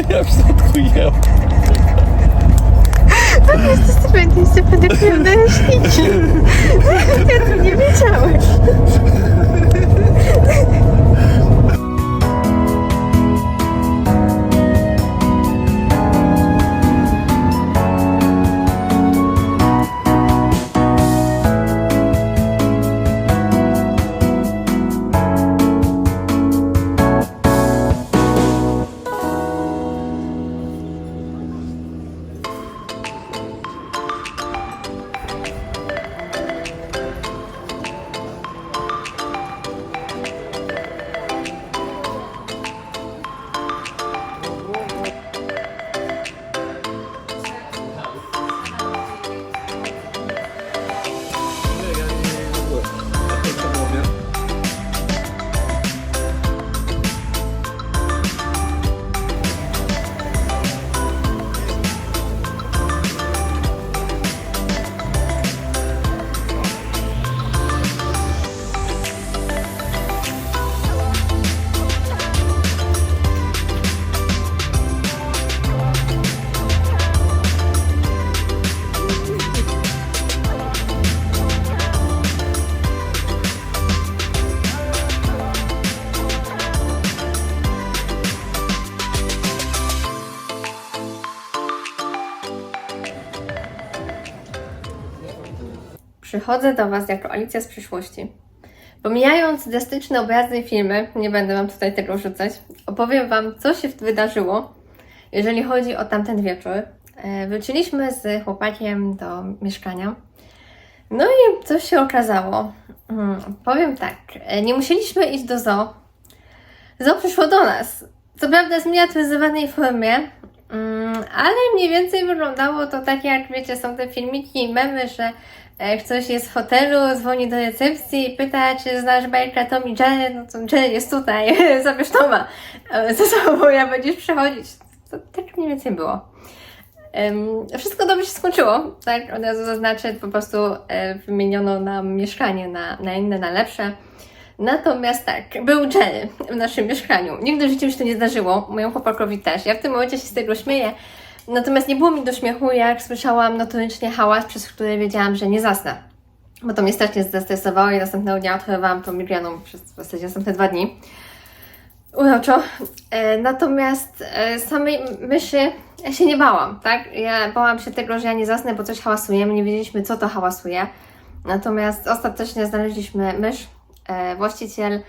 Znaczy ja w środku jem. Wszyscy będziecie pedokrywne śnicie. Ja tu nie wiedziałeś. Przychodzę do Was jako Alicja z przyszłości. Pomijając drastyczne obrazy i filmy, nie będę Wam tutaj tego rzucać, opowiem Wam, co się wydarzyło, jeżeli chodzi o tamten wieczór. E, Wróciliśmy z chłopakiem do mieszkania. No i coś się okazało. Hmm, powiem tak, e, nie musieliśmy iść do zoo. Zoo przyszło do nas. Co prawda w zmiatyzowanej formie, mm, ale mniej więcej wyglądało to tak jak, wiecie, są te filmiki i memy, że e, ktoś jest w hotelu, dzwoni do recepcji i pyta, czy znasz bajka Tom i Jerry, no to Jerry jest tutaj, zabierz Toma, E, ze sobą ja będziesz przechodzić. To tak mniej więcej było. Wszystko dobrze się skończyło, tak? Od razu zaznaczę, po prostu e, wymieniono nam mieszkanie na, na inne, na lepsze. Natomiast tak, był Jerry w naszym mieszkaniu. Nigdy w życiu mi się to nie zdarzyło, mojemu chłopakowi też. Ja w tym momencie się z tego śmieję. Natomiast nie było mi do śmiechu, jak słyszałam notorycznie hałas, przez który wiedziałam, że nie zasnę. Bo to mnie strasznie zestresowało i następnego dnia odchorowałam tą migreną przez w zasadzie następne dwa dni. Uroczo. E, natomiast e, samej myszy ja się nie bałam, tak? Ja bałam się tego, że ja nie zasnę, bo coś hałasuje. My nie wiedzieliśmy, co to hałasuje. Natomiast ostatecznie znaleźliśmy mysz. E, właściciel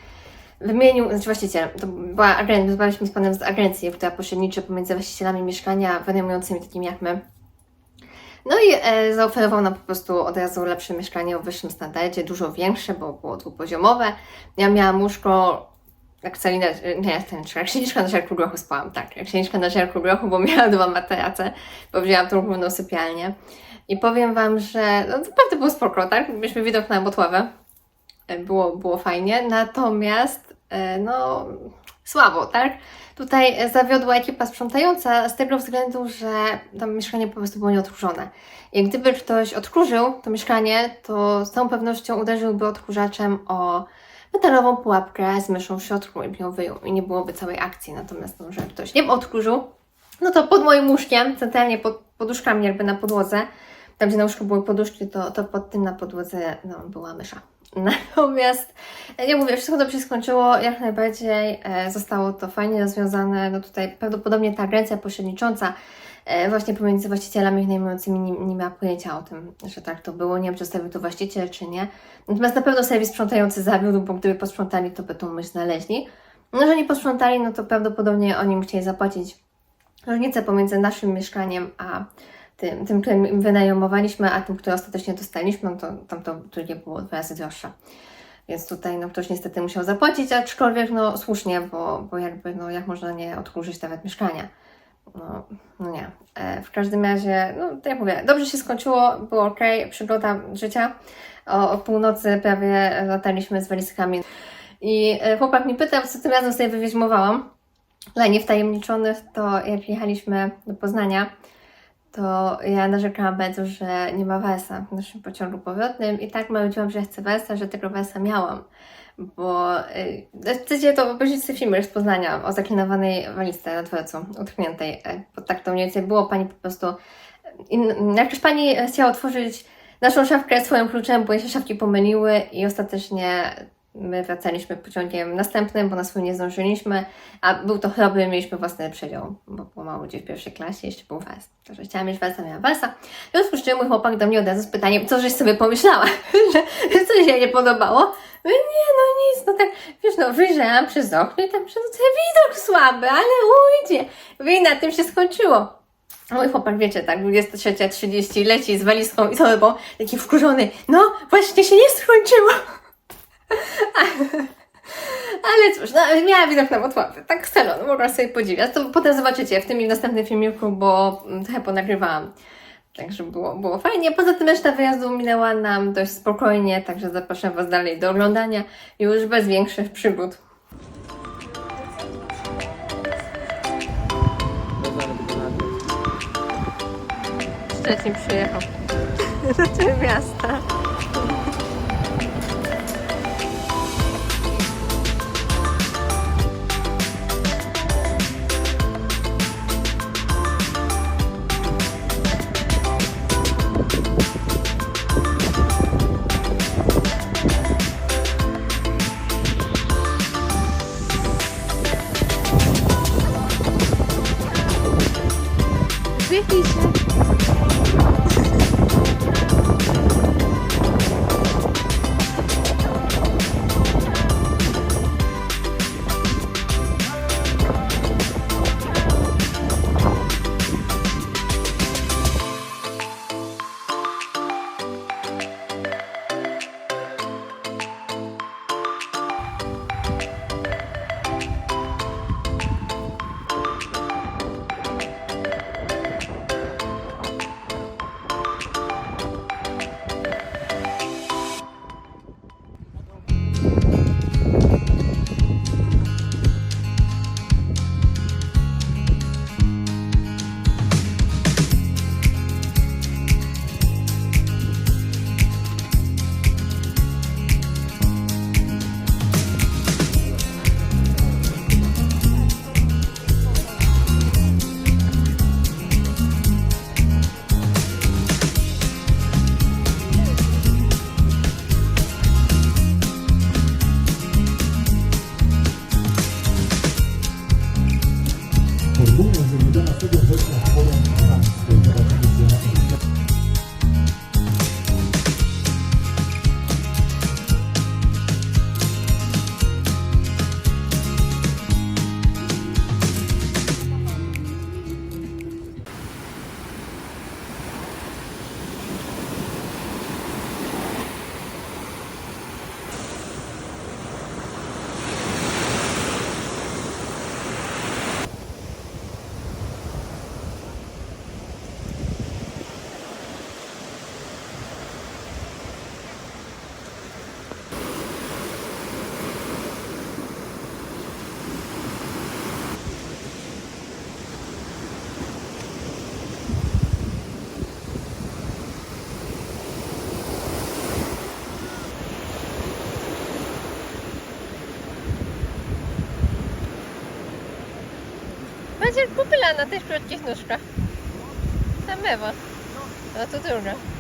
wymienił, znaczy właściciel, to była agencja, rozmawialiśmy z panem z agencji, która pośredniczy pomiędzy właścicielami mieszkania wynajmującymi takimi jak my. No i e, zaoferował nam po prostu od razu lepsze mieszkanie o wyższym standardzie, dużo większe, bo było dwupoziomowe. Ja miałam łóżko jak celina, nie, ten, jak księżniczka na ziarku grochu spałam, tak, jak księżniczka na ziarku grochu, bo miałam dwa materace, bo wzięłam tą główną sypialnię. I powiem Wam, że no, naprawdę było spoko, tak? Mieliśmy widok na Botławę, E, było, było fajnie, natomiast no słabo, tak? Tutaj e, zawiodła ekipa sprzątająca z tego względu, że tam mieszkanie po prostu było nieodkurzone. I gdyby ktoś odkurzył to mieszkanie, to z całą pewnością uderzyłby odkurzaczem o metalową pułapkę z myszą w środku i ją wyjął i nie byłoby całej akcji. Natomiast no, że ktoś nie odkurzył, no to pod moim łóżkiem, centralnie pod poduszkami jakby na podłodze, tam gdzie na łóżku były poduszki, to, to pod tym na podłodze no, była mysza. Natomiast, nie mówię, wszystko dobrze się skończyło, jak najbardziej e, zostało to fajnie rozwiązane. No tutaj prawdopodobnie ta agencja pośrednicząca e, właśnie pomiędzy właścicielami najmującymi nie, nie miała pojęcia o tym, że tak to było. Nie wiem, czy zostawił to właściciel, czy nie. Natomiast na pewno serwis sprzątający zawiódł, bo gdyby posprzątali, to by tą myśl znaleźli. No, że nie posprzątali, no to prawdopodobnie oni mu chcieli zapłacić różnicę pomiędzy naszym mieszkaniem a tym, tym którym wynajmowaliśmy, a tym, które ostatecznie dostaliśmy, no to tamto drugie było dwa razy droższe. Więc tutaj no, ktoś niestety musiał zapłacić, aczkolwiek no słusznie, bo, bo jakby no jak można nie odkurzyć nawet mieszkania. No, no nie. E, w każdym razie, no tak jak mówię, dobrze się skończyło, było ok, przygoda życia. O, o północy prawie lataliśmy z walizkami. I e, chłopak mi pytał, co tym razem sobie wywieźmowałam. Dla niewtajemniczonych to jak jechaliśmy do Poznania, to ja narzekałam bardzo, że nie ma Wesa w naszym pociągu powrotnym i tak marudziłam, że chcę Wesa, że tego Wesa miałam. Bo chcecie to obejrzeć sobie filmy z Poznania o zaklinowanej walizce na dworcu, utkniętej. y, Bo tak to mniej więcej było. Pani po prostu... In, jak już Pani chciała otworzyć naszą szafkę swoim kluczem, bo jej się szafki pomyliły i ostatecznie my wracaliśmy pociągiem następnym, bo na swój nie zdążyliśmy, a był to chrobry, mieliśmy własny przedział, bo było mało ludzi w pierwszej klasie, jeszcze był wers. Także chciałam mieć wersa, miałam wersa. W związku z czym mój chłopak do mnie od razu z pytaniem, co żeś sobie pomyślała, że coś jej nie podobało. Mówię, nie, no nic, no tak, wiesz, no wyjrzałam przez okno i tam przez widok słaby, ale ujdzie. I na tym się skończyło. Mój chłopak, wiecie, tak, 23.30 leci z walizką i torbą, taki wkurzony, no właśnie się nie skończyło. Ale cóż, no, miała widok na Wotławy, tak z salonu, mogła sobie podziwiać. To potem zobaczycie w tym i w następnym filmiku, bo mm, trochę ponagrywałam. Także było, było fajnie. Poza tym reszta wyjazdu minęła nam dość spokojnie, także zapraszam Was dalej do oglądania już bez większych przygód. Szczecin przyjechał do miasta. Krishna. chociaż popylana też przecież nóżka. Samewa. A tu druga.